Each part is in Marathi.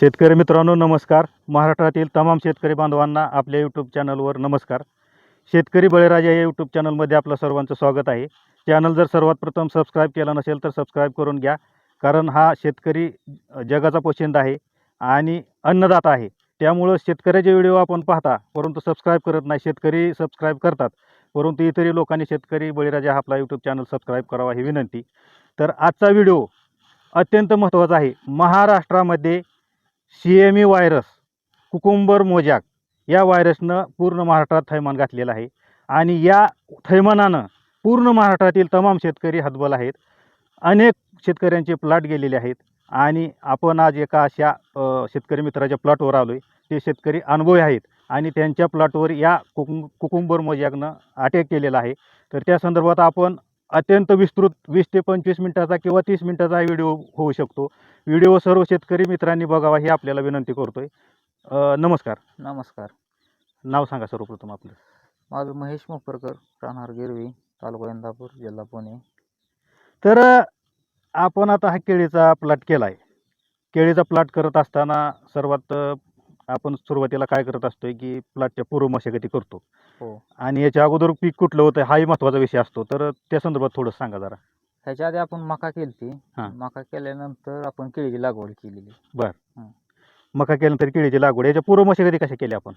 शेतकरी मित्रांनो नमस्कार. महाराष्ट्रातील तमाम शेतकरी बांधवांना आपल्या यूट्यूब चॅनलवर नमस्कार. शेतकरी बळीराजा या यूट्यूब चॅनलमध्ये आपलं सर्वांचं स्वागत आहे. चॅनल जर सर्वात प्रथम सबस्क्राईब केला नसेल तर सबस्क्राईब करून घ्या. कारण हा शेतकरी जगाचा पोशिंदा आहे आणि अन्नदाता आहे. त्यामुळं शेतकऱ्याचे व्हिडिओ आपण पाहता परंतु सबस्क्राईब करत नाही. शेतकरी सबस्क्राईब करतात परंतु इतरही लोकांनी शेतकरी बळीराजा हा आपला यूट्यूब चॅनल सबस्क्राईब करावा ही विनंती. तर आजचा व्हिडिओ अत्यंत महत्त्वाचा आहे. महाराष्ट्रामध्ये C M E virus cucumber mosaic या व्हायरसनं पूर्ण महाराष्ट्रात थैमान घातलेलं आहे. आणि या थैमानानं पूर्ण महाराष्ट्रातील तमाम शेतकरी हतबल आहेत. अनेक शेतकऱ्यांचे प्लॉट गेलेले आहेत. आणि आपण आज एका अशा शेतकरी मित्राच्या प्लॉटवर आलो आहे ते शेतकरी अनुभवी आहेत. आणि त्यांच्या प्लॉटवर या कुकुं कुकुंबर मोजॅकनं अटॅक केलेला आहे. तर त्या संदर्भात आपण अत्यंत विस्तृत वीस ते पंचवीस मिनिटाचा किंवा तीस मिनिटाचा व्हिडिओ होऊ शकतो. व्हिडिओ सर्व शेतकरी मित्रांनी बघावा ही आपल्याला विनंती करतोय. अ, नमस्कार. नमस्कार. नाव सांगा सर्वप्रथम आपलं. माझं महेश मोपरकर राहणार गिरवी तालुका इंदापूर जिल्हा पुणे. तर अ, आपण आता हा केळीचा प्लॉट केला आहे केळीचा प्लॉट करत असताना सर्वात अ, आपण सुरुवातीला काय करत असतोय की प्लॉटच्या पूर्व मशागती करतो. हो. आणि याच्या अगोदर पीक कुठलं होतं हाही महत्त्वाचा विषय असतो. तर त्या संदर्भात थोडं सांगा जरा. ह्याच्या आधी आपण मका केलती. हां. मका केल्यानंतर आपण केळीची लागवड केलेली. मका केल्यानंतर केळीची लागवड. याच्या पूर्व मशागती कशा केल्या आपण?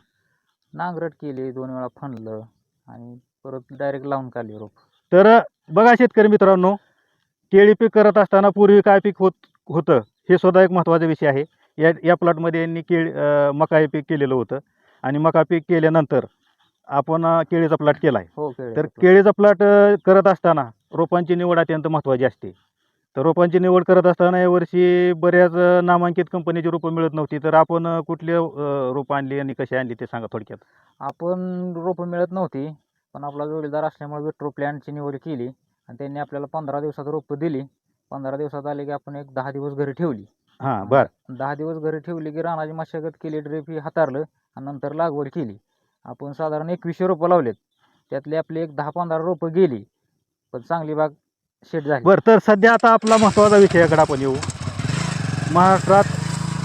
नांगरट केली दोन वेळा फणलं आणि परत डायरेक्ट लावून काढली रोप. तर बघा शेतकरी मित्रांनो केळी पीक करत असताना पूर्वी काय पीक होत होतं हे सुद्धा एक महत्त्वाचा विषय आहे. या या प्लॉटमध्ये यांनी केळी मका हे पीक केलेलं होतं. आणि मका पीक केल्यानंतर आपण केळीचा प्लॉट केला आहे हो तर केळीचा प्लॉट करत असताना रोपांची निवड अत्यंत महत्त्वाची असते. तर रोपांची निवड करत असताना यावर्षी बऱ्याच नामांकित कंपनीची रोपं मिळत नव्हती. तर आपण कुठली रोपं आणली आणि कशी आणली ते सांगा थोडक्यात. आपण रोपं मिळत नव्हती पण आपला जोडीदार असल्यामुळे विट्रो प्लॅनची निवड केली आणि त्यांनी आपल्याला पंधरा दिवसात रोपं दिली. पंधरा दिवसात आले की आपण एक दहा दिवस घरी ठेवली. हां बरं. दहा दिवस घरी ठेवली की रानाची मशागत केली ड्रीप ही हातारलं आणि नंतर लागवड केली. आपण साधारण एकवीसशे रोपं लावलेत. त्यातले आपली एक दहा पंधरा रोपं गेली पण चांगली बाग शेट झाली. बरं तर सध्या आता आपला महत्त्वाचा विषयाकडे आपण येऊ. महाराष्ट्रात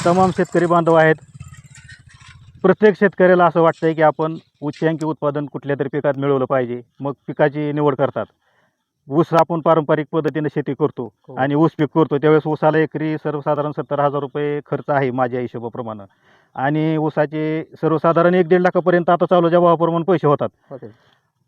तमाम शेतकरी बांधव आहेत. प्रत्येक शेतकऱ्याला असं वाटतंय की आपण उच्चांकी उत्पादन कुठल्या तरी पिकात मिळवलं पाहिजे. मग पिकाची निवड करतात. ऊस आपण पारंपरिक पद्धतीने शेती करतो हो. आणि ऊस पीक करतो त्यावेळेस ऊसाला एकरी सर्वसाधारण सत्तर हजार रुपये खर्च आहे माझ्या हिशोबाप्रमाणे. आणि ऊसाचे सर्वसाधारण एक दीड लाखापर्यंत आता चालू जेव्हाप्रमाणे पैसे होतात. होते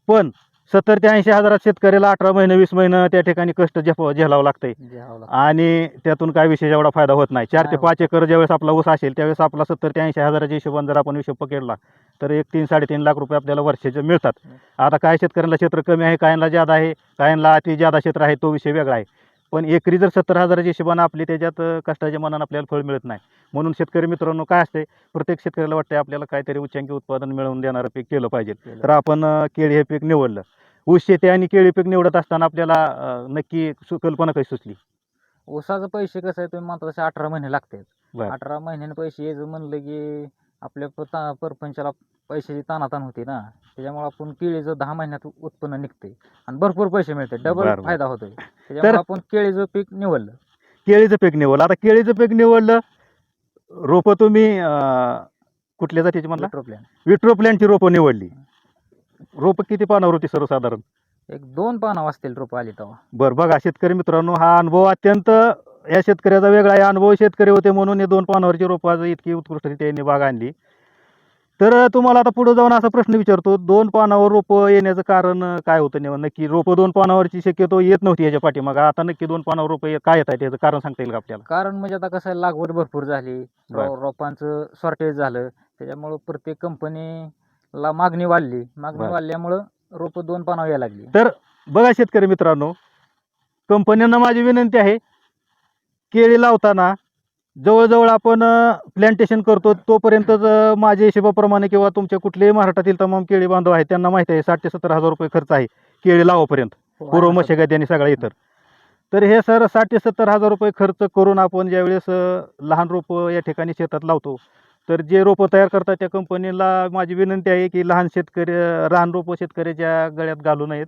पण सत्तर ते ऐंशी हजारात शेतकऱ्याला अठरा महिने वीस महिने त्या ठिकाणी कष्ट झेप झेलावं लागतंय. लागतं. आणि त्यातून काय विशेष एवढा फायदा होत नाही. चार ते नाही पाच एकर ज्यावेळेस आपला ऊस असेल त्यावेळेस आपला सत्तर ते ऐंशी हजाराच्या हिशोबाने जर आपण हिशोब पकडला तर एक तीन साडेतीन लाख रुपये आपल्याला वर्षाचे मिळतात. आता काय शेतकऱ्यांना क्षेत्र कमी आहे काहींना ज्यादा आहे काहींना अति ज्यादा क्षेत्र आहे तो विषय वेगळा आहे. पण एकरी जर सत्तर हजाराच्या हिशोबाने आपली त्याच्यात कष्टाच्या मनानं आपल्याला फळ मिळत नाही. म्हणून शेतकरी मित्रांनो काय असते प्रत्येक शेतकऱ्याला वाटतं आपल्याला काहीतरी उच्चांकी उत्पादन मिळवून देणारं पीक केलं पाहिजे. तर आपण केळी हे पीक निवडलं. ऊस शेती आणि केळी पीक निवडत असताना आपल्याला नक्की कल्पना कशी सुचली? ऊसाचं पैसे कसं आहे तुम्ही तसे अठरा महिने लागतात. अठरा महिन्याने पैसे यायचं म्हणलं की आपल्या परपंचाला पैशाची तानाताण होती ना त्याच्यामुळे आपण केळीचं दहा महिन्यात उत्पन्न निघते आणि भरपूर पैसे मिळते डबल. फायदा होतोय. त्याच्यामुळे आपण केळीचं पीक निवडलं. केळीचं पीक निवडलं. आता केळीचं पीक निवडलं रोपं तुम्ही अं, कुठल्या जातीची म्हणला Vitro plan. विट्रो प्लॅनची रोपं निवडली. रोपं किती पानावर होती सर्वसाधारण? एक दोन पानं वाजतील रोपं आली तेव्हा. बरं बघा शेतकरी मित्रांनो हा अनुभव अत्यंत या शेतकऱ्याचा वेगळा आहे. अनुभव शेतकरी होते म्हणून हे दोन पानावरची रोपं आज इतकी उत्कृष्टरित्या यांनी बाग आणली. तर तुम्हाला आता पुढे जाऊन असा प्रश्न विचारतो दोन पानावर रोपं येण्याचं कारण काय होतं नक्की रोपं दोन पानावरची शक्यतो येत नव्हती याच्या पाठीमागं. आता नक्की दोन पानावर रोपं काय येत आहे त्याचं कारण सांगता येईल का आपल्याला? कारण म्हणजे आता कसं लागवड भरपूर झाली. रोपांचं शॉर्टेज झालं. त्याच्यामुळं प्रत्येक कंपनीला मागणी वाढली. मागणी. वाढल्यामुळं रोपं दोन पानावर यायला लागली. तर बघा शेतकरी मित्रांनो कंपन्यांना माझी विनंती आहे केळी लावताना जवळजवळ आपण प्लॅन्टेशन करतो तोपर्यंतच माझ्या हिशोबाप्रमाणे किंवा तुमच्या कुठल्याही महाराष्ट्रातील तमाम केळी बांधव आहेत त्यांना माहिती आहे साठ ते सत्तर हजार रुपये खर्च आहे केळी लावापर्यंत. पूर्व. मशागत आणि सगळ्या इतर. तर हे सर साठ ते सत्तर हजार रुपये खर्च करून आपण ज्यावेळेस लहान रोपं या ठिकाणी शेतात लावतो तर जे रोपं तयार करतात त्या कंपनीला माझी विनंती आहे की लहान शेतकरी लहान रोपं शेतकऱ्याच्या गळ्यात घालू नयेत.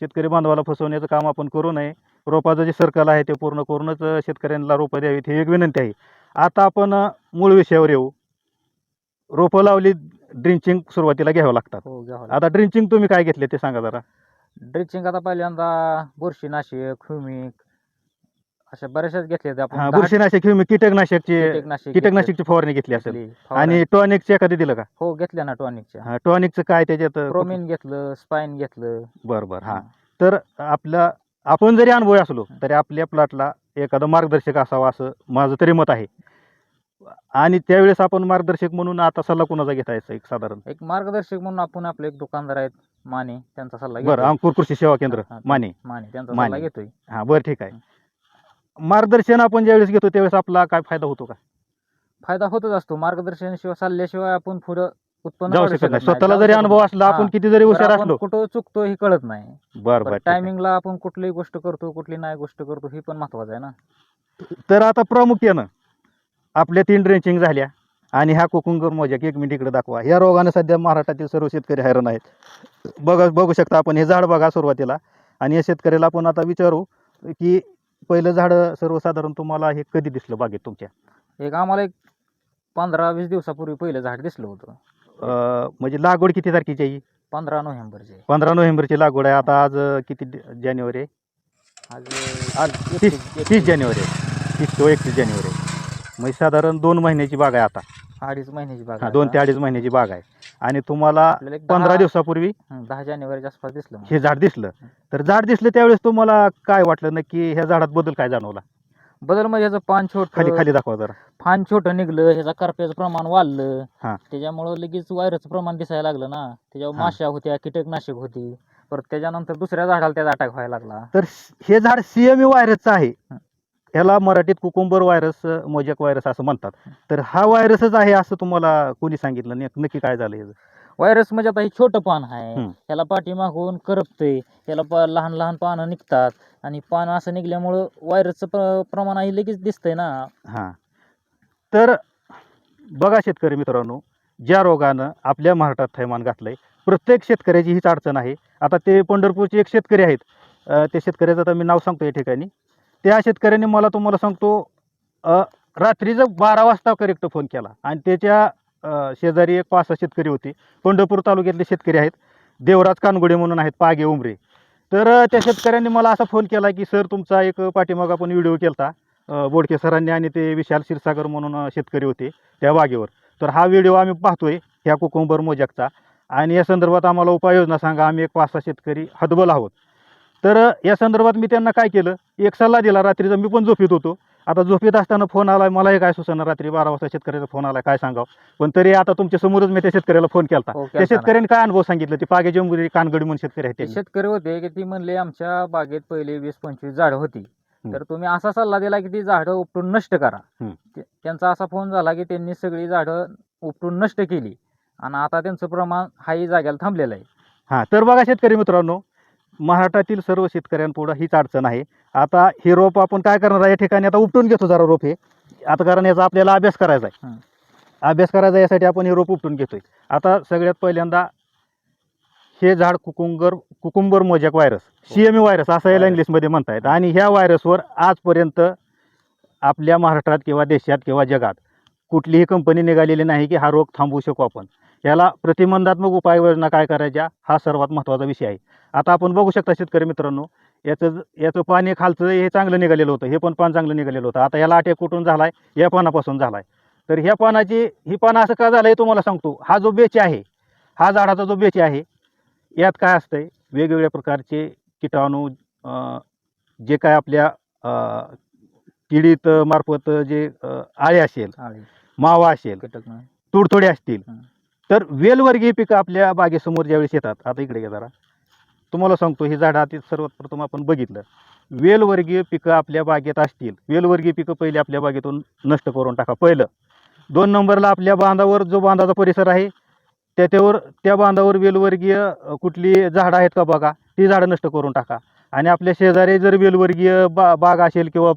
शेतकरी बांधवाला फसवण्याचं काम आपण करू नये. रोपाचं जे सर्कल आहे ते पूर्ण करूनच शेतकऱ्यांना रोपं द्यावीत ही एक विनंती आहे. आता आपण मूळ विषयावर येऊ. रोपं लावली ड्रिंचिंग सुरुवातीला घ्यावं लागतात. हो घ्यावं आता ड्रिंचिंग तुम्ही काय घेतले ते सांगा जरा. ड्रिचिंग आता पहिल्यांदा बुरशीनाशक ह्युमिक अशा बऱ्याचशाच घेतल्या होत्या आपण. हा दहा बुरशीनाशक ह्युमिक कीटकनाशकची कीटकनाशक कीटकनाशकची फवारणी घेतली घेतली, असेल फवारणी. आणि टॉनिकचे एखादी दिलं का? हो घेतल्या ना टॉनिकच्या. हा टॉनिकचं काय त्याच्यात? प्रोमिन घेतलं स्पाईन घेतलं. बरं बरं हा. तर आपला आपण जरी अनुभवी असलो तरी आपल्या प्लॉटला एखादं मार्गदर्शक असावा असं माझं तरी मत आहे. आणि त्यावेळेस आपण मार्गदर्शक म्हणून आता सल्ला कुणाचा घेता यायचा एक साधारण? एक मार्गदर्शक म्हणून आपण आपले एक दुकानदार आहेत माने त्यांचा सल्ला बरं घेतोय. अंकुर कृषी सेवा केंद्र हा, हा, माने. माने त्यांचा माने. सल्ला घेतोय. हा बरं ठीक आहे. मार्गदर्शन आपण ज्यावेळेस घेतो त्यावेळेस आपला काय फायदा होतो का? फायदा होतच असतो. मार्गदर्शन शिवाय सल्ल्याशिवाय आपण पुढं उत्पन्न जाऊ शकत नाही. स्वतःला जरी अनुभव. असला आपण. किती जरी हुशार असलो. कुठं चुकतो हे कळत नाही. बरं बरं ठीक आहे. टायमिंगला आपण कुठलीही गोष्ट करतो कुठली नाही गोष्ट करतो ही पण महत्वाचं आहे ना. तर आता प्रामुख्यानं आपल्या तीन ड्रेंचिंग झाल्या आणि ह्या कोकुंगर मोजॅक एक मिनिट इकडे दाखवा. या रोगानं सध्या महाराष्ट्रातील सर्व शेतकरी हैराण आहेत. बघा बघू शकता आपण हे झाड बघा सुरुवातीला. आणि या शेतकऱ्याला आपण आता विचारू की पहिलं झाड सर्वसाधारण तुम्हाला हे कधी दिसलं बागेत तुमच्या? एक आम्हाला एक पंधरा वीस दिवसापूर्वी पहिलं झाड दिसलं होतं. अं, म्हणजे लागवड किती तारखेची आहे पंधरा नोव्हेंबरचे पंधरा नोव्हेंबरची लागवड आहे. आता आज अं, किती डि- जानेवारी आहे? आज आज तीस तीस जानेवारी आहे. तीस किंवा एकतीस जानेवारी आहे. म्हणजे साधारण दोन महिन्याची बाग आहे आता. अडीच महिन्याची बाग हा आहे दोन ते आता. अडीच महिन्याची बाग आहे. आणि तुम्हाला आपल्याला एक पंधरा दहा- दिवसापूर्वी हं, दहा जानेवारीच्या आसपास दिसलं मला. हे झाड दिसलं. तर झाड दिसलं त्यावेळेस तुम्हाला काय वाटलं? नक्की ह्या झाडात बदल काय जाणवला? बदल म्हणजे ह्याचं पान छोट खाली खाली दाखवा जरा. फान छोटं निघलं ह्याचा करप्याचं प्रमाण वाढलं. हा. त्याच्यामुळं लगेच व्हायरसचं प्रमाण दिसायला लागलं ना. त्याच्यावर हा. माश्या होत्या कीटकनाशक होती. परत त्याच्यानंतर दुसऱ्या झाडाला त्याचा अटॅक व्हायला लागला. तर हे झाड सीएमई व्हायरसचं आहे. ह्याला मराठीत कुकुंबर व्हायरस मोजॅक व्हायरस असं म्हणतात. तर हा व्हायरसच आहे असं तुम्हाला कोणी सांगितलं? नाही नक्की काय झालं याचं? व्हायरस म्हणजे आता हे छोटं पान आहे. हं. त्याला पाठीमागून करपते त्याला प- लहान लहान पानं निघतात. आणि पान असं निघल्यामुळं व्हायरसचं प्र- प्रमाण आहे लगेच दिसतंय ना. हां. तर बघा शेतकरी मित्रांनो ज्या रोगानं आपल्या महाराष्ट्रात थैमान घातलंय प्रत्येक शेतकऱ्याची हीच अडचण आहे. आता ते पंढरपूरचे एक शेतकरी आहेत. अ, त्या शेतकऱ्याचं आता मी नाव सांगतो या ठिकाणी. त्या शेतकऱ्याने मला तुम्हाला सांगतो अ, रात्रीचं बारा वाजता करेक्ट फोन केला. आणि त्याच्या शेजारी एक पाच सहा शेतकरी होते. पंढरपूर तालुक्यातले शेतकरी आहेत. देवराज कानगुडे म्हणून आहेत पागे उमरे. तर त्या शेतकऱ्यांनी मला असा फोन केला की सर तुमचा एक पाठीमाग आपण व्हिडिओ केला बोडके सरांनी आणि ते विशाल क्षीरसागर म्हणून शेतकरी होते त्या बागेवर. तर हा व्हिडिओ आम्ही पाहतोय ह्या कुकुंबर मोजॅकचा आणि या संदर्भात आम्हाला उपाययोजना सांगा. आम्ही एक पाच सहा शेतकरी हतबल आहोत. तर या संदर्भात मी त्यांना काय केलं? एक सल्ला दिला. रात्रीचा मी पण झोपीत होतो. आता झोपीत असताना फोन आला मलाही काय सुचना रात्री बारा वाजता शेतकऱ्याचा फोन आला काय सांगावं? पण तरी आता तुमच्या समोरच मी त्या शेतकऱ्याला फोन केला हो, त्या केलता ना. शेतकऱ्याने काय अनुभव सांगितलं? ते पागे जंबुरी कानगडी म्हणून शेतकरी आहेत ते. शेतकरी होते की ती म्हणले आमच्या बागेत पहिले वीस पंचवीस झाडं होती. तर तुम्ही असा सल्ला दिला की ती झाडं उपटून नष्ट करा. ते- त्यांचा असा फोन झाला की त्यांनी सगळी झाडं उपटून नष्ट केली. आणि आता त्यांचं प्रमाण हाही जाग्याला थांबलेलं आहे. हां तर बघा शेतकरी मित्रांनो महाराष्ट्रातील सर्व शेतकऱ्यांपुढं हीच अडचण आहे. आता हे रोप आपण काय करणार आहे या ठिकाणी? आता उपटून घेतो जरा रोप हे. आता कारण याचा आपल्याला अभ्यास करायचा आहे. अभ्यास करायचा यासाठी आपण हे रोप उपटून घेतोय. आता सगळ्यात पहिल्यांदा हे झाड cucumber cucumber mosaic virus C M virus असं याला. इंग्लिशमध्ये म्हणतायत. आणि ह्या व्हायरसवर आजपर्यंत आपल्या महाराष्ट्रात किंवा देशात किंवा जगात कुठलीही कंपनी निघालेली नाही की हा रोग थांबवू शकू आपण. याला प्रतिबंधात्मक उपाययोजना काय करायच्या? हा सर्वात महत्त्वाचा विषय आहे. आता आपण बघू शकता शेतकरी मित्रांनो याचं याचं पाणी खालचं हे चांगलं निघालेलं होतं हे पण पान चांगलं निघालेलं होतं. आता याला अटॅक कुठून झाला आहे या पानापासून झाला आहे तर ह्या पानाची ही पानं असं का झालं आहे तुम्हाला सांगतो. हा जो बेच आहे हा झाडाचा जो बेच आहे यात काय असतंय? वेगवेगळ्या प्रकारचे किटाणू जे काय आपल्या किडीत मार्फत जे आळे असेल मावा असेल. तुडतुडे असतील. तर वेलवर्गीय पिकं आपल्या बागेसमोर ज्यावेळेस येतात. आता इकडे घ्या जरा. तुम्हाला सांगतो ही झाडं आधी सर्वात प्रथम आपण बघितलं. वेलवर्गीय पिकं आपल्या बागेत असतील. वेलवर्गीय पिकं पहिले आपल्या बागेतून नष्ट करून टाका. पहिलं दोन नंबरला आपल्या बांधावर जो बांधाचा परिसर आहे त्याच्यावर त्या बांधावर वेलवर्गीय कुठली झाडं आहेत का बघा ती झाडं नष्ट करून टाका. आणि आपल्या शेजारी जर वेलवर्गीय बा बाग असेल किंवा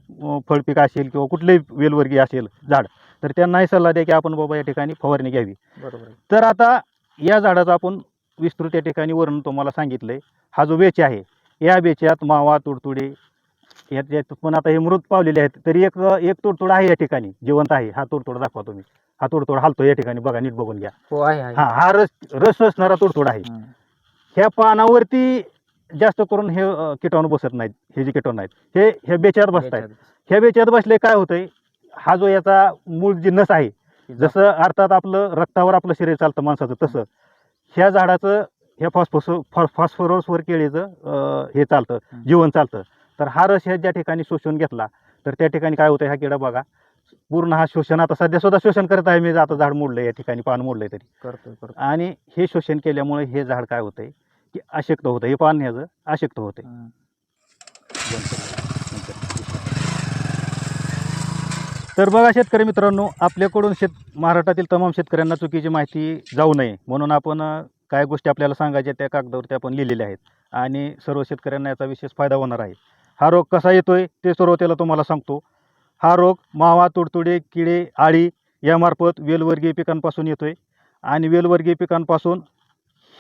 फळपीक असेल किंवा कुठलंही वेलवर्गीय असेल झाड तर त्यांनाही सल्ला द्या की आपण बाबा या ठिकाणी फवारणी घ्यावी. बरोबर. तर आता या झाडाचं आपण विस्तृत या ठिकाणी वर्णन तुम्हाला सांगितलंय. हा जो बेच आहे या बेच्यात मावा तुडतुडे यात पण आता हे मृत पावलेले आहेत तरी एक एक तोडतोड आहे या ठिकाणी जिवंत आहे. हा तोडतोड दाखवा तुम्ही. हा तोडतोड हालतो या ठिकाणी बघा नीट बघून घ्या. हो आहे आहे. हा हा रस रस असणारा तोडतोड आहे. ह्या पानावरती जास्त करून हे अ, किटाणू बसत नाहीत हे जे किटाणू आहेत हे हे बसत आहेत. ह्या बेच्यात बसले काय होतंय हा जो याचा मूळ जे नस आहे जसं अर्थात आपलं रक्तावर आपलं शरीर चालतं माणसाचं तसं. ह्या झाडाचं ह्या फॉस्फोस फॉस्फरसवर केळीचं हे चालतं. जीवन चालतं. तर हा रस ह्या ज्या ठिकाणी शोषून घेतला तर त्या ठिकाणी काय होतं ह्या किडा बघा पूर्ण हा शोषण आता सध्या सुद्धा शोषण करत आहे मी आता झाड मोडलंय या ठिकाणी पान मोडलंय तरी. करतोय करतोय. आणि हे शोषण केल्यामुळे हे झाड काय होतंय की अशक्त होतं हे पान ह्याचं अशक्त होतंय हं. तर बघा शेतकरी मित्रांनो आपल्याकडून शेत महाराष्ट्रातील तमाम शेतकऱ्यांना चुकीची माहिती जाऊ नये. म्हणून आपण काय गोष्टी आपल्याला सांगायच्या त्या कागदावरती आपण लिहिलेल्या आहेत. आणि सर्व शेतकऱ्यांना याचा विशेष फायदा होणार आहे. हा रोग कसा येतोय ते सुरुवातीला तुम्हाला सांगतो. हा रोग मावा तुडतुडे किडे आळी यामार्फत वेलवर्गीय पिकांपासून येतोय. आणि वेलवर्गीय पिकांपासून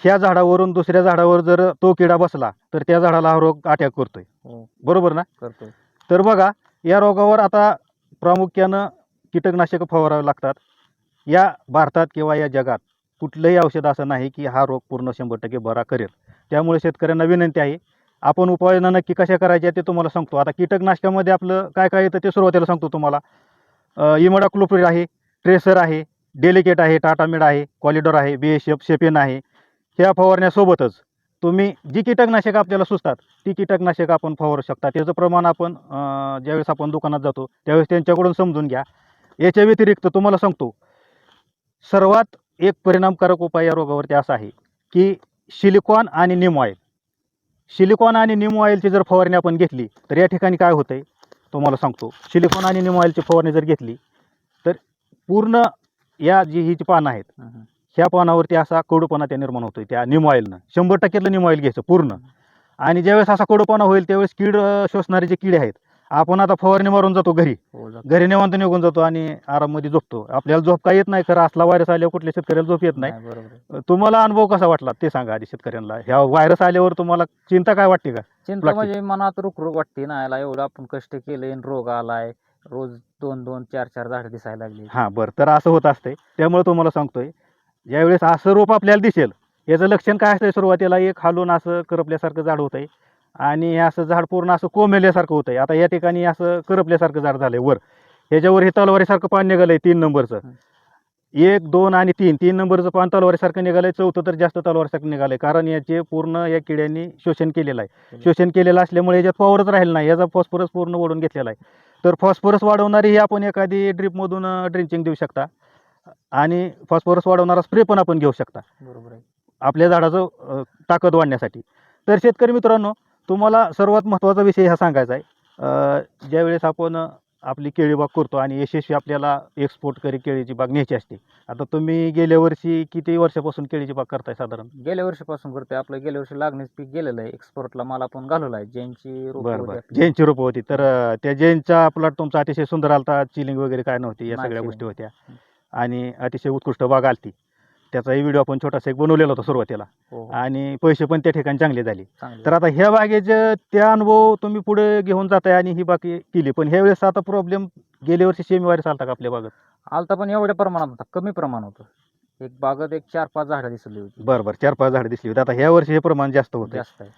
ह्या झाडावरून दुसऱ्या झाडावर जर तो किडा बसला तर त्या झाडाला हा रोग अटॅक करतोय. हो. बरोबर ना? करतोय. तर बघा या रोगावर आता प्रामुख्यानं कीटकनाशकं फवारावे लागतात. या भारतात किंवा या जगात कुठलंही औषध असं नाही की हा रोग पूर्ण शंभर टक्के बरा करेल. त्यामुळे शेतकऱ्यांना विनंती आहे आपण उपाययोजना नक्की कशा करायच्या ते तुम्हाला सांगतो. आता कीटकनाशकामध्ये आपलं काय काय येतं ते सुरुवातीला सांगतो तुम्हाला. इमोडाक्लोप्रिड आहे ट्रेसर आहे डेलिकेट आहे टाटामिड आहे क्वालिडॉर आहे बी एस एफ शेपेन आहे. ह्या फवारण्यासोबतच तुम्ही जी कीटकनाशकं आपल्याला सुचतात ती कीटकनाशकं आपण फवारू शकता. त्याचं प्रमाण आपण ज्यावेळेस आपण दुकानात जातो त्यावेळेस त्यांच्याकडून समजून घ्या. याच्या व्यतिरिक्त तुम्हाला सांगतो सर्वात एक परिणामकारक उपाय या रोगावरती असा आहे की सिलिकॉन आणि निम ऑइल. सिलिकॉन आणि निम ऑइलची जर फवारणी आपण घेतली तर या ठिकाणी काय होतं आहे तुम्हाला सांगतो सिलिकॉन आणि निम ऑइलची फवारणी जर घेतली तर पूर्ण या जी ही जी पानं आहेत ह्या पानावरती असा कडूपणा त्या निर्माण होतोय त्या निम ऑइलनं शंभर टक्क्यातलं निम ऑइल घ्यायचं पूर्ण. आणि ज्यावेळेस असा कडूपणा होईल त्यावेळेस कीड शोषणारे जे किडे आहेत आपण आता फवारणी मारून जातो घरी. हो. घरी निवांत निघून जातो आणि आराममध्ये झोपतो. आपल्याला झोप काय येत नाही खरं असला व्हायरस आल्यावर कुठल्या शेतकऱ्याला झोप येत नाही. तुम्हाला अनुभव कसा वाटला ते सांगा आधी शेतकऱ्यांना. ह्या व्हायरस आल्यावर तुम्हाला चिंता काय वाटते का? चिंता. म्हणजे मनात रुकरुक वाटते ना याला एवढं आपण कष्ट केले रोग आलाय. रोज दोन दोन चार चार झाडं दिसायला लागली. हां बरं. तर असं होत असतंय. त्यामुळे तुम्हाला सांगतोय ज्यावेळेस असं रोप आपल्याला दिसेल याचं लक्षण काय असतंय सुरुवातीला? एक खालून असं करपल्यासारखं झाड होतंय आणि हे असं झाड पूर्ण असं कोमेल्यासारखं होतंय. आता या ठिकाणी असं करपल्यासारखं झाड झालंय वर. ह्याच्यावर हे तलवारीसारखं पान निघालंय तीन नंबरचं. एक दोन आणि तीन तीन नंबरचं पान तलवारीसारखं निघालंय चौथं तर जास्त तलवारीसारखं निघालंय. कारण याचे पूर्ण या किड्यांनी शोषण केलेलं आहे. शोषण केलेलं असल्यामुळे याच्यात पॉवरच राहिलं नाही. याचा फॉस्फरस पूर्ण ओढून घेतलेला आहे. तर फॉस्फरस वाढवणारी ही आपण एखादी ड्रिपमधून ड्रिंचिंग देऊ शकता. आणि फॉस्फरस वाढवणारा स्प्रे पण आपण घेऊ शकता. बरोबर आहे. आपल्या झाडाचं अ, ताकद वाढण्यासाठी. तर शेतकरी मित्रांनो तुम्हाला सर्वात महत्त्वाचा विषय हा सांगायचा आहे. अ, ज्यावेळेस आपण अ, आपली केळी बाग करतो आणि यशस्वी आपल्याला एक्सपोर्ट करी केळीची बाग न्यायची असते. आता तुम्ही गेल्या वर्षी किती वर्षापासून केळीची बाग करताय साधारण? गेल्या वर्षीपासून करतोय. आपलं गेल्या वर्षी लागणीच पीक गेलेलं आहे. एक्सपोर्टला माल आपण घालवला आहे. ज्यांची रोपं बरं होती बरं. आपली. जैनची रोपं होती. तर अ, त्या जैनचा प्लॉट तुमचा अतिशय सुंदर आलता चिलिंग वगैरे काय नव्हती या नाही सगळ्या chilling. गोष्टी होत्या. हं. आणि अतिशय उत्कृष्ट बाग आलती. त्याचाही व्हिडिओ आपण छोटासा एक बनवलेला होता सुरुवातीला. हो हो, आणि पैसे पण त्या ठिकाणी चांगले झाले. तर आता ह्या बागेचं त्या अनुभव तुम्ही पुढे घेऊन जाताय आणि ही बाकी केली पण ह्या वेळेस आता प्रॉब्लेम गेल्या वर्षी सेमी वायरस आलता का आपल्या बागेत? आलता पण एवढ्या प्रमाणात होता कमी प्रमाण होतं. एक बागत एक चार पाच झाडं दिसली होती. बरं बरं चार पाच झाडं दिसली होती. आता ह्या वर्षी हे प्रमाण जास्त होतं जास्त आहे.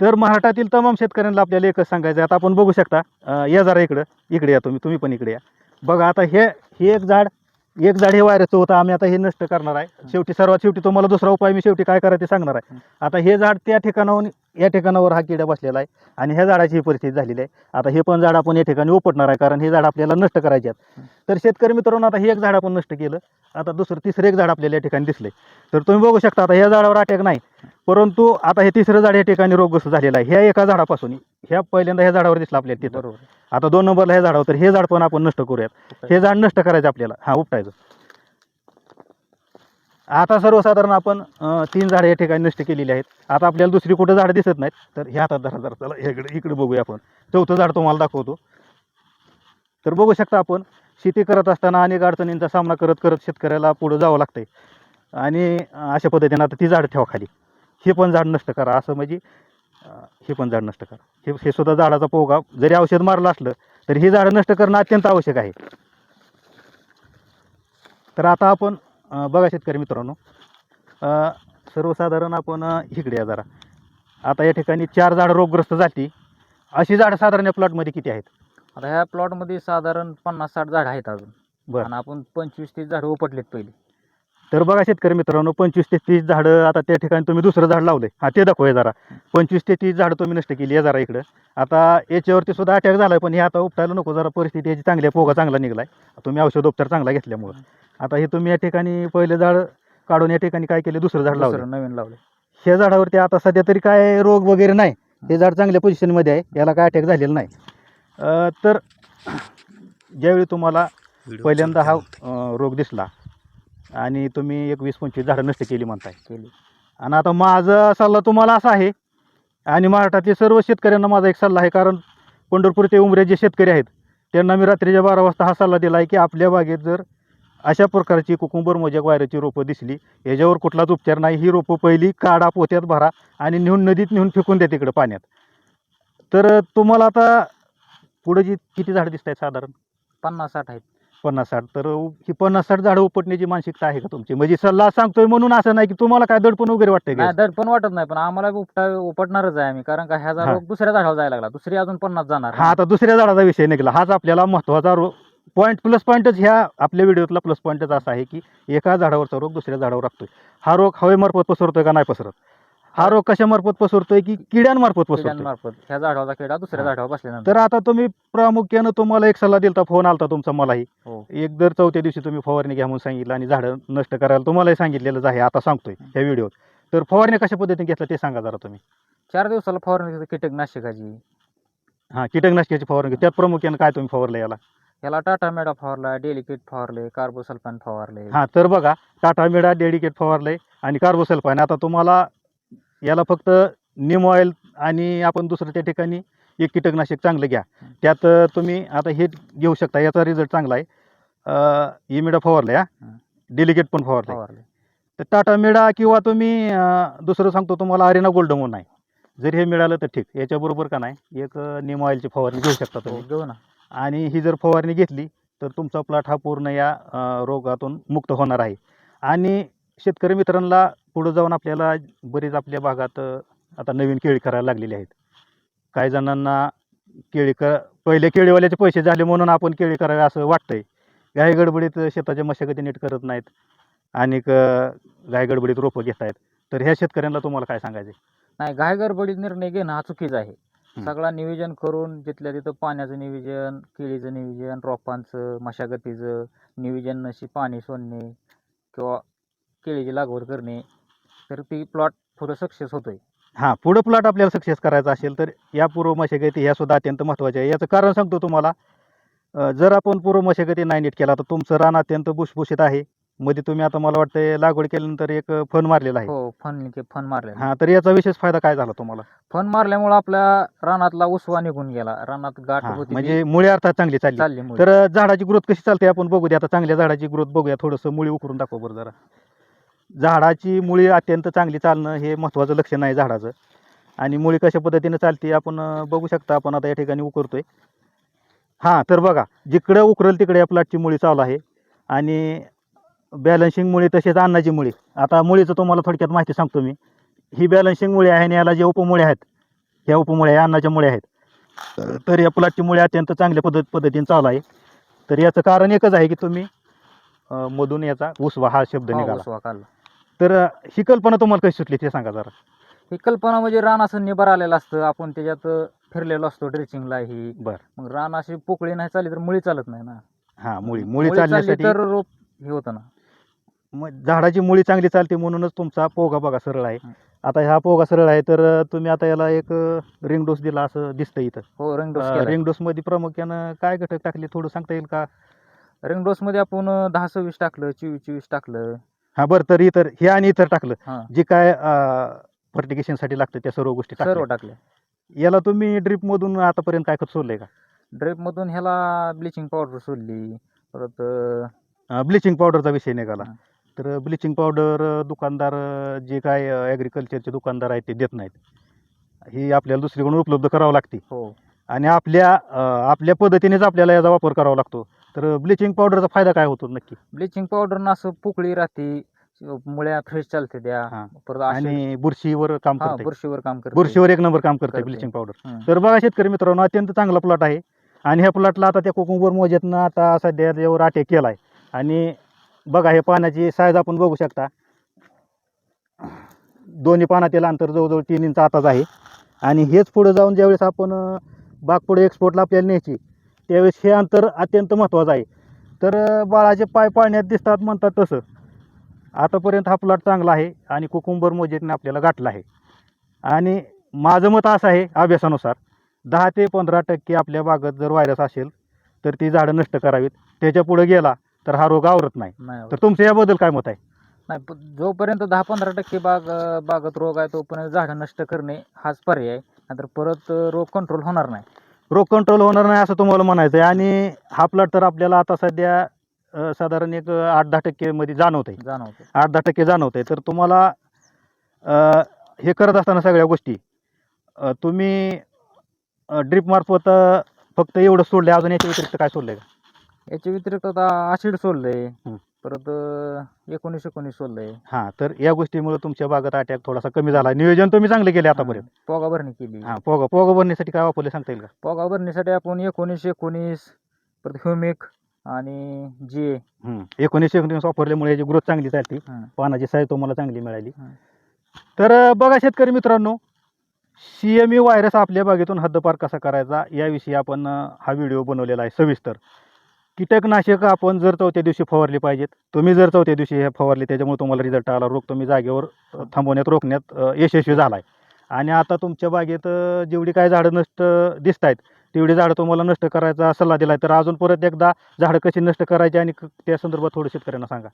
तर महाराष्ट्रातील तमाम शेतकऱ्यांना आपल्याला एकच सांगायचं आता आपण बघू शकता या जरा इकडं इकडे या तुम्ही तुम्ही पण इकडे या. बघा आता हे हे एक झाड एक झाड हे वायरसचं होतं आम्ही आता हे नष्ट करणार आहे. शेवटी सर्वात शेवटी तुम्हाला दुसरा उपाय मी शेवटी काय करायचं ते सांगणार आहे. आता हे झाड त्या ठिकाणाहून या ठिकाणावर हा किडा बसलेला आहे आणि ह्या झाडाची ही परिस्थिती झालेली आहे. आता हे पण झाड आपण या ठिकाणी उपटणार आहे कारण हे झाड आपल्याला नष्ट करायचे आहेत. तर शेतकरी मित्रांनो आता हे एक झाड आपण नष्ट केलं. आता दुसरं तिसरं एक झाड आपल्याला या ठिकाणी दिसले तर तुम्ही बघू शकता आता ह्या झाडावर अटॅक नाही. परंतु आता हे तिसरं झाड या ठिकाणी रोगग्रस्त झालेलं आहे. ह्या एका झाडापासून ह्या पहिल्यांदा ह्या झाडावर दिसलं आपल्याला तिथं. बरोबर. आता दोन नंबरला हे झाडावर तर हे झाड पण आपण नष्ट करूयात. हे झाड नष्ट करायचं आपल्याला. हा उपटायचं. आता सर्वसाधारण आपण तीन झाडं या ठिकाणी नष्ट केलेली आहेत. आता आपल्याला दुसरी कुठं झाडं दिसत नाहीत तर ह्या हातात जरा जरा चला इकडे इकडे बघूया आपण. चौथं झाड तुम्हाला दाखवतो. तर बघू शकता आपण शेती करत असताना अनेक अडचणींचा सामना करत करत शेतकऱ्याला पुढं जावं लागतंय. आणि अशा पद्धतीने आता ती झाडं ठेवा खाली. हे पण झाड नष्ट करा. असं म्हणजे हे पण झाड नष्ट करा. हे हे सुद्धा झाडाचा पोगा. जरी औषध मारलं असलं तरी ही झाडं नष्ट करणं अत्यंत आवश्यक आहे. तर आता आपण बघा शेतकरी मित्रांनो. सर्वसाधारण आपण इकडे या जरा. आता या ठिकाणी चार झाडं रोगग्रस्त जाती अशी झाडं साधारण या प्लॉटमध्ये किती आहेत? आता ह्या प्लॉटमध्ये साधारण पन्नास साठ झाड आहेत अजून. बरं. आणि आपण पंचवीस तीस झाडं उपटलेत पहिली. तर बघा शेतकरी मित्रांनो पंचवीस ते तीस झाडं आता त्या ठिकाणी तुम्ही दुसरं झाड लावलंय. हा ते दाखवूया जरा. पंचवीस ते तीस झाडं तुम्ही नष्ट केली आहे जरा इकडं. आता याच्यावरती सुद्धा अटॅक झालाय पण हे आता उपटायला नको जरा परिस्थिती याची चांगली आहे पोगा चांगला निघलाय. तुम्ही औषध उपचार चांगला घेतल्यामुळं. आता हे तुम्ही या ठिकाणी पहिले झाड काढून या ठिकाणी काय केले? दुसरं झाड लावलं नवीन लावले ह्या झाडावरती आता सध्या तरी काय रोग वगैरे नाही. हे झाड चांगल्या पोझिशनमध्ये आहे याला काय अटॅक झालेला नाही. तर ज्यावेळी तुम्हाला पहिल्यांदा हा रोग दिसला आणि तुम्ही एक वीस पंचवीस झाडं नष्ट केली म्हणताय. केली. आणि आता माझा सल्ला तुम्हाला असा आहे आणि महाराष्ट्रातील सर्व शेतकऱ्यांना माझा एक सल्ला आहे कारण पंढरपूर ते उमरे जे शेतकरी आहेत त्यांना मी रात्रीच्या बारा वाजता हा सल्ला दिला आहे की आपल्या बागेत जर अशा प्रकारची कुकुंबर मोजक वायराची रोपं दिसली याच्यावर कुठलाच उपचार नाही. ही रोपं पहिली काढा पोत्यात भरा आणि नेऊन नदीत नेऊन फेकून द्या तिकडं पाण्यात. तर तुम्हाला आता पुढे जी किती झाडं दिसत आहेत साधारण? पन्नास साठ आहेत. पन्नास साठ तर ही पन्नास साठ झाडं उपटण्याची मानसिकता आहे का तुमची? म्हणजे सल्ला सांगतोय म्हणून असं नाही की तुम्हाला काय दडपण वगैरे वाटतंय का? नाही दड पण वाटत नाही पण आम्हाला बी उपटा उपटणारच आहे आम्ही कारण का ह्याचा हा. रोग दुसऱ्या झाडावर जायला लागला दुसरी अजून पन्नास जाणार. हा आता दुसऱ्या झाडाचा विषय निघाला. हाच आपल्याला महत्त्वाचा पॉईंट प्लस पॉईंटच ह्या आपल्या व्हिडिओतला प्लस पॉईंटच असा आहे की एका झाडावरचा रोग दुसऱ्या झाडावर लागतोय हा रोग हवेमार्फत पसरतोय का नाही पसरत? हा रोग कशामार्फत पसरतोय की किड्यांमार्फत पसरतोय? किड्यांमार्फत. ह्या झाडावरचा किडा दुसऱ्या. झाडावर बसल्यानंतर तर आता तुम्ही प्रामुख्यानं तुम्हाला एक सल्ला दिलता फोन आलता तुमचा मलाही. हो. एक दर चौथ्या दिवशी तुम्ही फवारणी घ्या म्हणून सांगितलं आणि झाडं नष्ट करायला तुम्हालाही सांगितलेलंच आहे आता सांगतोय ह्या व्हिडिओत. तर फवारणी कशा पद्धतीने घेतला ते सांगा जरा तुम्ही. चार दिवसाला फवारणी कीटकनाशकाची हां कीटकनाशकाची फवारणी. त्यात प्रामुख्यानं काय तुम्ही फवारलं याला? ह्याला टाटा मेडा फवारला डेलिकेट फवारले कार्बोसल्फान फवारले. हां तर बघा टाटा मिडा डेडिकेट फवारलंय आणि कार्बोसल्फाईन. आता तुम्हाला याला फक्त निम ऑइल आणि आपण दुसरं त्या ठिकाणी एक कीटकनाशक चांगलं घ्या. त्यात तुम्ही आता हे घेऊ शकता. याचा रिझल्ट चांगला आहे. इमिडा फवारलंय हा. हं. डेलिकेट पण फवारले तर टाटा मिडा किंवा तुम्ही दुसरं सांगतो तुम्हाला अरेना गोल्ड म्हणून आहे. जर हे मिळालं तर ठीक. याच्याबरोबर का नाही एक निम ऑइलची फवारणी घेऊ शकता हो, तुम्ही. घेऊ ना. आणि ही जर फवारणी घेतली तर तुमचा प्लॉट हा पूर्ण या रोगातून मुक्त होणार आहे. आणि शेतकरी मित्रांना पुढं जाऊन आपल्याला बरीच आपल्या भागात आता नवीन केळी करायला लागलेली आहेत. काही जणांना केळी कर पहिले केळीवाल्याचे पैसे झाले म्हणून आपण केळी करावे असं वाटतंय. गाय गडबडीत शेताच्या मशागती नीट करत नाहीत. आणि गाय गडबडीत रोपं घेत आहेत. तर ह्या शेतकऱ्यांना तुम्हाला काय सांगायचं नाही घाय गडबडीत निर्णय घेणं हा चुकीचा आहे. सगळा नियोजन करून जिथल्या तिथं पाण्याचं नियोजन केळीचं नियोजन रोपांचं मशागतीचं नियोजन नशी पाणी सोडणे किंवा केळीची लागवड करणे तर ती प्लॉट पुढं सक्सेस होतोय. हां पुढं प्लॉट आपल्याला सक्सेस करायचा असेल तर या पूर्व मशागती ह्या सुद्धा अत्यंत महत्त्वाच्या आहे याचं कारण सांगतो तुम्हाला अं, जर आपण पूर्व मशागती नाही नीट केला तर तुमचं रान अत्यंत भुसभुशीत आहे. मध्ये तुम्ही आता मला वाटतं लागवड केल्यानंतर एक फन मारलेला आहे. हो फन फन मारले हां तर याचा विशेष फायदा काय झाला तुम्हाला? फन मारल्यामुळे आपल्या रानातला उसवा निघून गेला. रानात गाठ हां, होती ती. म्हणजे मुळे अर्थात चांगली चालली. चालली मुळे. तर झाडाची ग्रोथ कशी चालते? आपण बघू द्या आता चांगल्या झाडाची ग्रोथ बघूया. थोडंसं मुळी उकरून दाखव बरं जरा. झाडाची मुळी अत्यंत चांगली चालणं हे महत्त्वाचं लक्षण आहे झाडाचं. आणि मुळी कशा पद्धतीनं चालते आपण बघू शकता आपण आता या ठिकाणी उकरतोय. हां तर बघा जिकडं उकरल तिकडे या प्लॅटची मुळी चालू आहे. आणि बॅलन्सिंग मुळी तसेच अन्नाची मुळी. आता मुळीचं तुम्हाला थोडक्यात माहिती सांगतो मी. ही बॅलन्सिंग मुळी आहे आणि याला जे उपमुळे आहेत ह्या उपमुळे आहे अन्नाच्या मुळे आहेत. तर या प्लॅटची मुळे अत्यंत चांगल्या पद्धत पद्धतीने चालू आहे. तर याचं कारण एकच आहे की तुम्ही मधून याचा उसवा हा शब्द निघाला. तर ही कल्पना तुम्हाला कशी सुटली ते सांगा जरा. ही कल्पना म्हणजे रान असं निबर आलेलं असतं. आपण त्याच्यात फिरलेलो असतो ड्रेसिंगला ही बर. मग रान अशी पोकळी नाही चालली तर मुळी चालत नाही ना. हां मुळी. मुळी चालली चालण्यासाठी तर रोप हे होतं ना. मग झाडाची मुळी चांगली चालते म्हणूनच तुमचा पोगा बघा सरळ आहे. आता हा पोगा सरळ आहे तर तुम्ही आता याला एक रिंग डोस दिला असं दिसतं इथं. हो रिंग डोस अं, रिंग डोस मध्ये प्रामुख्यानं काय घटक टाकले थोडं सांगता येईल का? रिंग डोस मध्ये आपण दहा सव्वीस टाकलं चोवीस चोवीस टाकलं. हा बरं तर इतर हे आणि इतर टाकलं. जे काय fertigation साठी लागतं त्या सर्व गोष्टी सर्व टाकल्या. टाकले याला तुम्ही ड्रीप मधून आतापर्यंत काय खत सोडलंय का? ड्रेप मधून ह्याला ब्लिचिंग पावडर सोडली. परत अं, ब्लिचिंग पावडरचा विषय निघाला. हा. तर ब्लिचिंग पावडर दुकानदार अं, जे काय ॲग्रिकल्चरचे दुकानदार आहेत ते देत नाहीत. ही आपल्याला दुसरीकडून उपलब्ध करावं लागते. हो. आणि आपल्या अं, आपल्या पद्धतीनेच आपल्याला याचा वापर करावा लागतो. तर ब्लिचिंग पावडरचा फायदा काय होतो नक्की? ब्लिचिंग पावडर असं पोकळी राहते मुळ्या फ्रेश चालते त्या. हा. परत आणि बुरशीवर काम हा करते. बुरशीवर काम करते. बुरशीवर एक नंबर काम करते करते. Bleaching powder. तर बघा शेतकरी मित्रांनो अत्यंत चांगला प्लॉट आहे. आणि ह्या प्लॉटला आता त्या कोकुंबर मोजेतनं आता सध्या त्यावर अटॅक केला आहे आणि बघा हे पानाची साईज आपण बघू शकता. दोन्ही पानातील अंतर जवळजवळ तीन इंच आताच आहे. आणि हेच पुढे जाऊन ज्यावेळेस आपण अं, बाग पुढे एक्सपोर्टला आपल्याला न्यायची त्यावेळेस हे अंतर अत्यंत महत्त्वाचं आहे. तर बाळाचे पाय पाळण्यात दिसतात म्हणतात तसं. आतापर्यंत हा प्लॉट चांगला आहे आणि कुकुंबर मोजेतने आपल्याला गाठला आहे. आणि माझं मत असं आहे अभ्यासानुसार दहा ते पंधरा टक्के आपल्या बागेत जर व्हायरस असेल तर ती झाडं नष्ट करावीत. त्याच्या पुढे गेला तर हा रोग आवरत नाही. तर तुमचं याबद्दल काय मत आहे? नाही प- जोपर्यंत दहा पंधरा टक्के बाग बागत रोग आहे तोपर्यंत झाडं नष्ट करणे हाच पर्याय आहे. नाहीतर परत रोग कंट्रोल होणार नाही. रोग कंट्रोल होणार नाही असं तुम्हाला म्हणायचं आहे आणि हा प्लॉट तर आपल्याला आता सध्या अं, साधारण एक आठ दहा टक्केमध्ये जाणवत आहे जाणवतं आठ दहा टक्के जाणवत आहे तर तुम्हाला अं, हे करत असताना सगळ्या गोष्टी अं, तुम्ही ड्रीप मार्फत अं, फक्त एवढं सोडलं अजून याच्या व्यतिरिक्त काय सोडलंय का? याच्या व्यतिरिक्त आता आशिड सोडलंय. हं. परत एकोणीस एकोणीस सोडलंय हां तर या गोष्टीमुळे तुमच्या बागात अटॅक थोडासा कमी झाला नियोजन तुम्ही चांगले केले आतापर्यंत. पोगा भरणी केली हां पोगा पोगा भरण्यासाठी काय वापरले सांगता येईल का पोगा भरणीसाठी आपण एकोणीस एकोणीस परत ह्युमिक आणि जे. एकोणीसशे एकोणीस वापरल्यामुळे याची ग्रोथ चांगली झाली हं. पानाची साईज तुम्हाला चांगली मिळाली हं. तर अं, बघा शेतकरी मित्रांनो सी एम ई व्हायरस आपल्या बागेतून हद्दपार कसा करायचा याविषयी आपण अं, हा व्हिडिओ बनवलेला आहे सविस्तर कीटकनाशक आपण जर चौथ्या दिवशी फवारली पाहिजेत तुम्ही जर चौथ्या दिवशी हे फवारली त्याच्यामुळे तुम्हाला रिझल्ट आला रोग तुम्ही जागेवर थांबवण्यात रोखण्यात यशस्वी झाला आहे आणि आता तुमच्या बागेत जेवढी काय झाडं नष्ट दिसत आहेत तेवढी झाडं तुम्हाला नष्ट करायचा सल्ला दिला आहे तर अजून परत एकदा झाडं कशी नष्ट करायची आणि क- त्या संदर्भात थोडं शेतकऱ्यांना सांगा.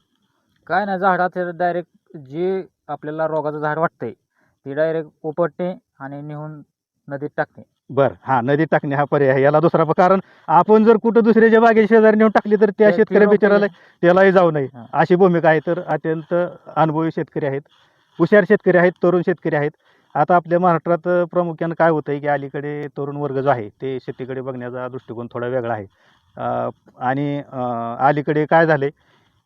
काय नाही झाडाचं डायरेक्ट जे आपल्याला रोगाचं झाड वाटतंय ते डायरेक्ट उपटणे आणि नेहून नदीत टाकणे. बरं हां नदीत टाकणे हा पर्याय आहे याला दुसरा प- कारण आपण जर कुठं दुसऱ्याच्या बागेच्या शेजारी नेऊन टाकली तर त्या शेतकऱ्या बिचाराला त्यालाही जाऊ नये. हां. अशी भूमिका आहे तर अत्यंत अनुभवी शेतकरी आहेत. हुशार शेतकरी आहेत तरुण शेतकरी आहेत. आता आपल्या महाराष्ट्रात अ, प्रामुख्यानं काय होतं आहे की अलीकडे तरुण वर्ग जो आहे ते शेतीकडे बघण्याचा दृष्टिकोन थोडा वेगळा आहे. अ, आणि अ, अलीकडे काय झाले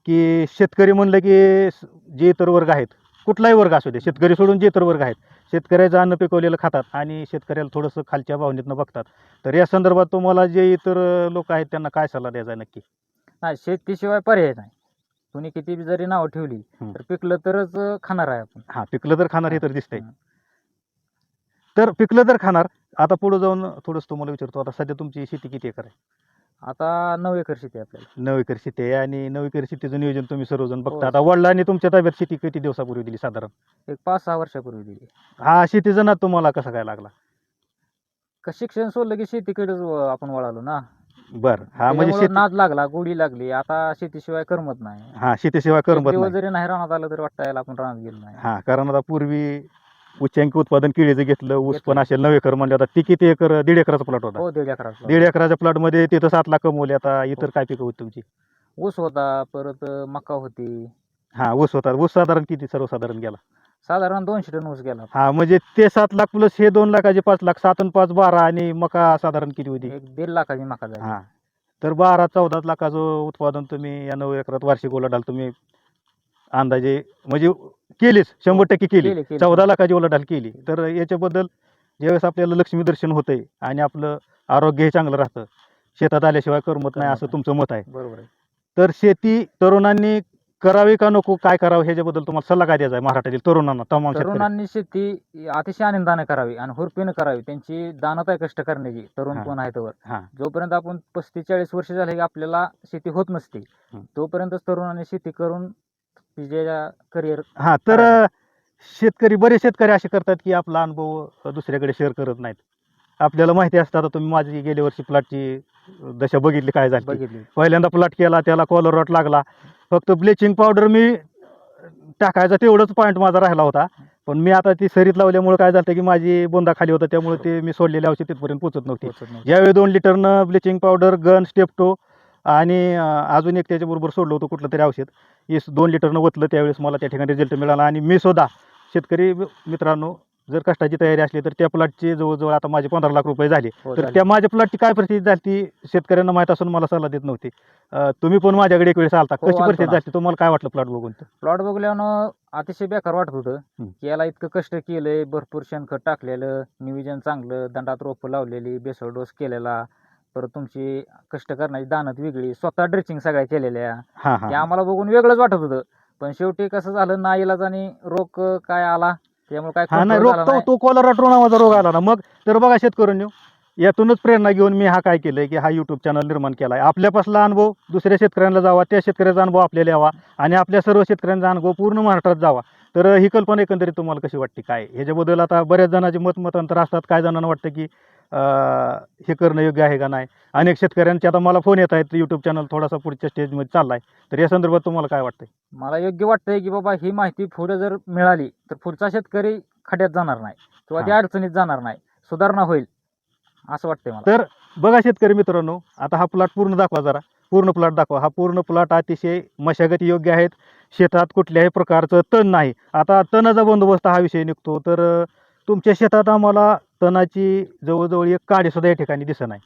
की शेतकरी म्हणलं की स- जे इतर वर्ग आहेत कुठलाही वर्ग असू दे शेतकरी सोडून जे इतर वर्ग आहेत शेतकऱ्याचं अन्न पिकवलेलं खातात आणि शेतकऱ्याला थोडंसं खालच्या भावनेतनं बघतात. तर या संदर्भात तुम्हाला जे इतर लोक आहेत त्यांना काय सल्ला द्यायचा आहे नक्की? नाही शेतीशिवाय पर्याय नाही. कुणी किती बी जरी नावं ठेवली हं. तर पिकलं तरच खाणार आहे आपण. हां पिकलं तर खाणार हे तर दिसतंय. हं. तर पिकलं तर खाणार. आता पुढे जाऊन थोडंसं तुम्हाला विचारतो. आता सध्या तुमची शेती किती एकर आहे? आता नऊ एकर शेती आहे आपल्याला. नऊ एकर शेती आहे आणि नऊ एकर शेतीचं नियोजन तुम्ही सर्वजण बघता. हो. आता वडिलांनी तुमच्या ताब्यात शेती किती दिवसापूर्वी दिली साधारण? एक पाच सहा वर्षापूर्वी दिली. हा शेतीचा नाद तुम्हाला कसा काय लागला? का शिक्षण सोडलं की शेतीकडेच व- आपण वळालो ना. बरं हा म्हणजे त्याच्यामुळं शेती नाद लागला गोडी लागली. आता शेतीशिवाय करमत नाही. हा शेतीशिवाय एक करमत दिवस नाही. जरी नाही राहण्यात आलं तर वाटतं याला आपण राहण्यात गेलो नाही. हा कारण आता पूर्वी उच्चांकी उत्पादन केळीचं घेतलं ऊस पण. असेल नऊ एकर म्हणलं आता. ती किती एकर? दीड एकराचा प्लॉट होता. हो दीड एकराचा दीड एकराच्या प्लॉटमध्ये तिथं सात लाख कमवले. आता इतर काय पिकं होती तुमची? ऊस होता परत मका होती. हा ऊस होता. ऊस साधारण किती सर्वसाधारण गेला? साधारण दोनशे टन ऊस गेला. हा म्हणजे ते सात लाख प्लस हे दोन लाखाचे पाच लाख सात आणि पाच बारा आणि मका साधारण किती होती? एक दीड लाखाची मका झाली. हा. तर बारा चौदा लाखाचं उत्पादन तुम्ही या नऊ एकरात वार्षिक उलाढाल तुम्ही अंदाजे म्हणजे केलीच शंभर टक्के केली केली, केली. चौदा लाखाची उलाढाल केली तर याच्याबद्दल ज्यावेळेस आपल्याला लक्ष्मी दर्शन होतंय आणि आपलं आरोग्यही चांगलं राहतं शेतात आल्याशिवाय करमत नाही असं. तुमचं मत आहे बरोबर आहे तर शेती तरुणांनी करावी का नको काय करावं ह्याच्याबद्दल तुम्हाला सल्ला काय द्यायचा आहे महाराष्ट्रातील तरुणांना तमाम शेतकऱ्यांना? तरुणांनी शेती अतिशय आनंदाने करावी आणि हुरपीनं करावी त्यांची दानत आहे कष्ट करण्याची तरुण हा. कोण आहे तोवर हा जोपर्यंत आपण पस्तीस चाळीस वर्ष झाले की आपल्याला शेती होत नसते हं. तोपर्यंतच तरुणांनी शेती करून करिअर हा तर. शेतकरी बरेच शेतकरी असे करतात की आपला अनुभव दुसऱ्याकडे शेअर करत नाहीत. आपल्याला माहिती असतं आता तुम्ही माझी गेल्या वर्षी प्लॉटची दशा बघितली काय झाली बघितली. पहिल्यांदा प्लॉट केला त्याला कॉलर रॉट लागला. फक्त ब्लिचिंग पावडर मी टाकायचा तेवढंच पॉईंट माझा राहिला होता. पण मी आता ती सरीत लावल्यामुळे काय झालं की माझी बोंदा खाली होता त्यामुळे ते मी सोडलेले औषध तिथपर्यंत पोचत नव्हती. पोहोचत नव्हती. ज्यावेळी दोन लिटरनं ब्लिचिंग पावडर गन स्टेप्टो आणि अजून एक त्याच्याबरोबर सोडलं होतं कुठलं तरी औषध हे दोन लिटरनं ओतलं त्यावेळेस मला त्या ठिकाणी रिझल्ट मिळाला आणि मी सुद्धा शेतकरी मित्रांनो जर कष्टाची तयारी असली तर त्या प्लॉटची जवळजवळ आता माझे पंधरा लाख रुपये झाले हो, तर. त्या माझ्या प्लॉटची काय परिस्थिती झाली ती शेतकऱ्यांना माहीत असून मला सल्ला देत नव्हती तुम्ही पण माझ्याकडे एक वेळेस आलता हो, कशी परिस्थिती. झाली तुम्हाला काय वाटलं प्लॉट बघून तर? प्लॉट बघल्यानं अतिशय बेकार वाटत होतं. की याला इतकं कष्ट केलंय भरपूर शेणखत टाकलेलं नियोजन चांगलं दंडात रोपं लावलेली बेसळ डोस केलेला परत तुमची कष्ट करण्याची दानत वेगळी स्वतः ड्रेसिंग सगळ्या केलेल्या. हा ते हा आम्हाला बघून वेगळंच वाटत होतं. पण शेवटी कसं झालं ना आणि रोग काय आला त्यामुळे काय हा नाही control रोग झाला तो नाही. तो कोलराट्रो नावाचा रोग आला ना. मग तर बघा शेतकऱ्यांनी यातूनच प्रेरणा घेऊन मी हा काय केलंय की हा युट्यूब चॅनल निर्माण केलाय. आपल्यापासला अनुभव दुसऱ्या शेतकऱ्यांना जावा त्या शेतकऱ्याचा अनुभव आपल्याला यावा आणि आपल्या सर्व शेतकऱ्यांचा अनुभव पूर्ण महाराष्ट्रात जावा. तर ही कल्पना एकंदरीत तुम्हाला कशी वाटते? काय? ह्याच्याबद्दल आता बऱ्याच जणांचे मत मतांतर असतात. काय जणांना वाटतं की हे करणं योग्य आहे का नाही? अनेक शेतकऱ्यांचे आता मला फोन येत आहेत युट्यूब चॅनल थोडासा पुढच्या स्टेजमध्ये चाललाय. तर या संदर्भात तुम्हाला काय वाटतंय? मला योग्य वाटतंय की बाबा ही माहिती पुढे जर मिळाली तर पुढचा शेतकरी खड्यात जाणार नाही किंवा त्या. अडचणीत जाणार नाही. सुधारणा होईल असं वाटतंय मला. तर बघा शेतकरी मित्रांनो आता हा प्लॉट पूर्ण दाखवा जरा. पूर्ण प्लॉट दाखवा. हा पूर्ण प्लॉट अतिशय मशागती योग्य आहेत. शेतात कुठल्याही प्रकारचं तण नाही. आता तणाचा बंदोबस्त हा विषय निघतो. तर तुमच्या शेतात आम्हाला तणाची जवळजवळ एक काडीसुद्धा या ठिकाणी दिसत नाही.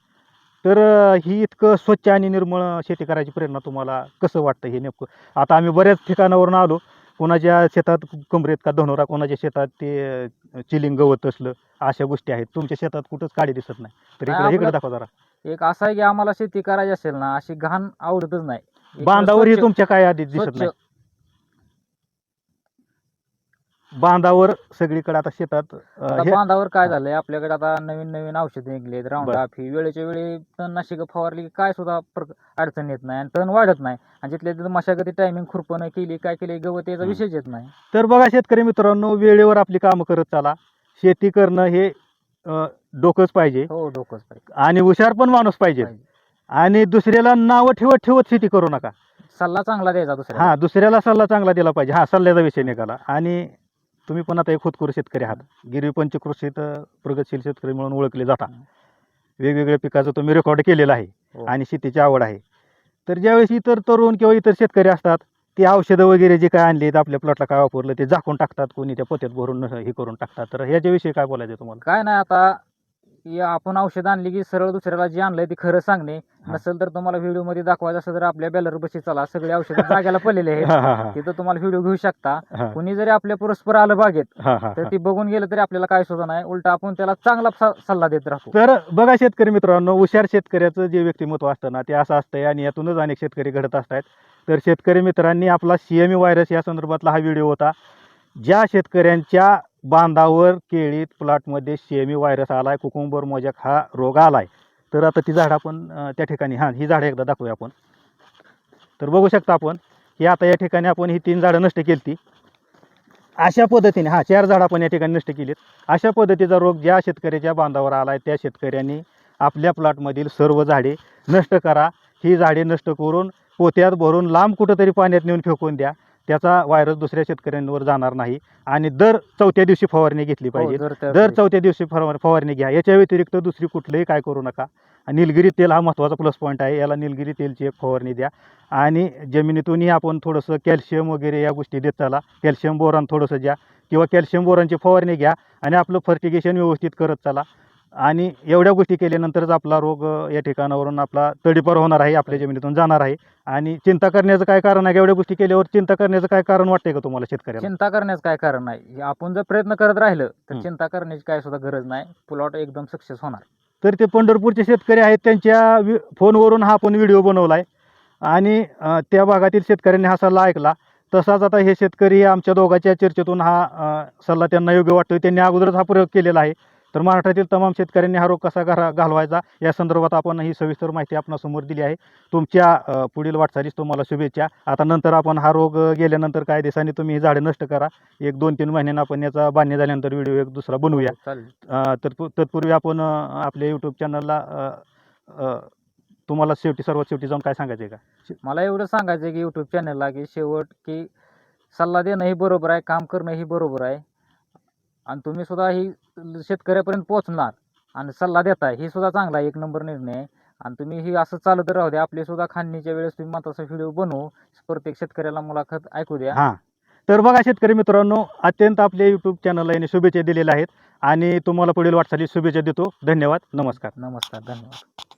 तर ही इतकं स्वच्छ आणि निर्मळ शेती करायची प्रेरणा तुम्हाला कसं वाटतं हे नेमकं? आता आम्ही बऱ्याच ठिकाणावरून आलो. कोणाच्या शेतात कमरेत का धनोरा कोणाच्या शेतात ते चिलिंग गवत असलं अशा गोष्टी आहेत. तुमच्या शेतात कुठंच काडी दिसत नाही. तर इकडे इकडे दाखवा जरा. एक असं आहे की आम्हाला शेती करायची असेल ना अशी घाण आवडतच नाही. एक बांधावरही तुमच्या काय आधी दिसत नाही. बांधावर सगळीकडे आता शेतात अं, आता हे- बांधावर काय. झालंय? आपल्याकडे आता नवीन नवीन औषधं निघलेत राऊंड बरं. ही वेळेच्या वेळी तणनाशक फवारली की काय सुद्धा प्रक- अडचण येत नाही आणि तण वाढत नाही. आणि जिथल्या तिथं मशागती टायमिंग खुरपणं केली काय केली गवत याचा हं. विषयच येत नाही. तर बघा शेतकरी मित्रांनो वेळेवर आपली कामं करत चाला. शेती करणं हे अं, डोकंच पाहिजे. हो डोकंच पाहिजे. आणि हुशार पण माणूस पाहिजे. पाहिजे. आणि दुसऱ्याला नावं ठेवत ठेवत शेती करू नका. सल्ला चांगला द्यायचा दुसऱ्या हा दुसऱ्याला सल्ला चांगला दिला पाहिजे. हा सल्ल्याचा विषय निघाला. आणि तुम्ही पण आता एक खुदकूर शेतकरी आहात. गिरवी पंचकृषीत प्रगतशील शेतकरी म्हणून ओळखले जाता. वेगवेगळ्या पिकाचं तुम्ही रेकॉर्ड केलेलं आहे हो. आणि शेतीची आवड आहे. तर ज्यावेळेस इतर तरुण किंवा इतर शेतकरी असतात ते औषधं वगैरे जे काय आणली आपल्या प्लॉटला काय वापरलं ते झाकून टाकतात कोणी त्या पोत्यात भरून हे करून टाकतात. तर ह्याच्याविषयी काय बोलायचं तुम्हाला? काय नाही आता ही आपण औषध आणली की सरळ दुसऱ्याला जे आणलंय ते खरं सांगणे. नसेल तर तुम्हाला व्हिडिओमध्ये दाखवायचं असेल तर आपल्या बॅलर बशी चला. सगळे औषध जाग्याला पडलेले आहेत. तिथं तुम्हाला व्हिडिओ घेऊ शकता. कुणी जरी आपल्या परस्पर आलं बागेत तर. ती बघून गेलं तरी आपल्याला काय सुद्धा नाही. उलट आपण त्याला चांगला सल्ला देत राहतो. तर बघा शेतकरी मित्रांनो हुशार शेतकऱ्याचं जे व्यक्तिमत्व असतं ना ते असं असतंय आणि यातूनच अनेक शेतकरी घडत असतात. तर शेतकरी मित्रांनी आपला सी एम व्हायरस या संदर्भातला हा व्हिडिओ होता. ज्या शेतकऱ्यांच्या बांधावर केळीत प्लॉटमध्ये शेमी व्हायरस व्हायरस आलाय. कुकुंबर मोजॅक हा रोग आलाय. तर आता ती झाडं आपण त्या ठिकाणी हां ही झाडं एकदा दाखवूया आपण. तर बघू शकता आपण ही आता या ठिकाणी आपण ही तीन झाडं नष्ट केली ती अशा पद्धतीने हा चार झाडं आपण या ठिकाणी नष्ट केलीत. अशा पद्धतीचा रोग ज्या शेतकऱ्याच्या बांधावर आला आहे त्या शेतकऱ्यांनी आपल्या प्लॉटमधील सर्व झाडे नष्ट करा. ही झाडे नष्ट करून पोत्यात भरून लांब कुठंतरी पाण्यात नेऊन फेकून द्या. त्याचा व्हायरस दुसऱ्या शेतकऱ्यांवर जाणार नाही. आणि दर चौथ्या दिवशी फवारणी घेतली हो, पाहिजे. दर चौथ्या दिवशी फवार फवारणी घ्या. याच्या व्यतिरिक्त दुसरी कुठलंही काय करू नका. आणि निलगिरी तेल हा महत्त्वाचा प्लस पॉईंट आहे. याला निलगिरी तेलची एक फवारणी द्या. आणि जमिनीतूनही आपण थोडंसं कॅल्शियम वगैरे या गोष्टी देत चला. कॅल्शियम बोरान थोडंसं द्या किंवा कॅल्शियम बोरांची फवारणी घ्या. आणि आपलं फर्टिगेशन व्यवस्थित करत चला. आणि एवढ्या गोष्टी केल्यानंतरच आपला रोग या ठिकाणावरून आपला तडीपार होणार आहे आपल्या जमिनीतून जाणार आहे. आणि चिंता करण्याचं काय कारण आहे? एवढ्या गोष्टी केल्यावर चिंता करण्याचं काय कारण वाटतंय का तुम्हाला शेतकऱ्याला चिंता करण्याचं काय कारण नाही. आपण जर प्रयत्न करत राहिलं तर हं. चिंता करण्याची काय सुद्धा गरज नाही. प्लॉट एकदम सक्सेस होणार. तर ते पंढरपूरचे शेतकरी आहेत त्यांच्या वि- फोनवरून हा आपण व्हिडिओ बनवला आहे आणि अ, त्या भागातील शेतकऱ्यांनी हा सल्ला ऐकला. तसाच आता हे शेतकरी आमच्या दोघांच्या चर्चेतून हा अ, सल्ला त्यांना योग्य वाटतो त्यांनी अगोदरच हा प्रयोग केलेला आहे. तर महाराष्ट्रातील तमाम शेतकऱ्यांनी हा रोग कसा घरा घालवायचा? या संदर्भात आपण ही सविस्तर माहिती आपणासमोर दिली आहे. तुमच्या पुढील वाटचालीस तुम्हाला शुभेच्छा. आता नंतर आपण हा रोग गेल्यानंतर काही दिवसांनी तुम्ही ही झाडे नष्ट करा. एक दोन तीन महिन्यांनी आपण याचा बांधणी झाल्यानंतर व्हिडिओ एक दुसरा बनवूया. अ, तत्पू तत्पूर्वी आपण आपल्या यूट्यूब चॅनलला तुम्हाला शेवटी सर्वात शेवटी जाऊन काय सांगायचं आहे का मला एवढं सांगायचं आहे की यूट्यूब चॅनलला की शेवट की सल्ला देणं ही बरोबर आहे काम करणं ही बरोबर आहे. आणि तुम्ही सुद्धा ही शेतकऱ्यापर्यंत पोहोचणार आणि सल्ला देताय ही सुद्धा चांगला आहे, एक नंबर निर्णय. आहे आणि तुम्ही ही असं चालत राहू द्या आपली सुद्धा खाणीच्या वेळेस तुम्ही मताचा व्हिडिओ बनवू. प्रत्येक शेतकऱ्याला मुलाखत ऐकू द्या. हां. तर बघा शेतकरी मित्रांनो अत्यंत आपल्या यूट्यूब चॅनलला यांनी शुभेच्छा दिलेल्या आहेत. आणि तुम्हाला पुढील वाटचाली शुभेच्छा देतो. धन्यवाद. नमस्कार. नमस्कार धन्यवाद.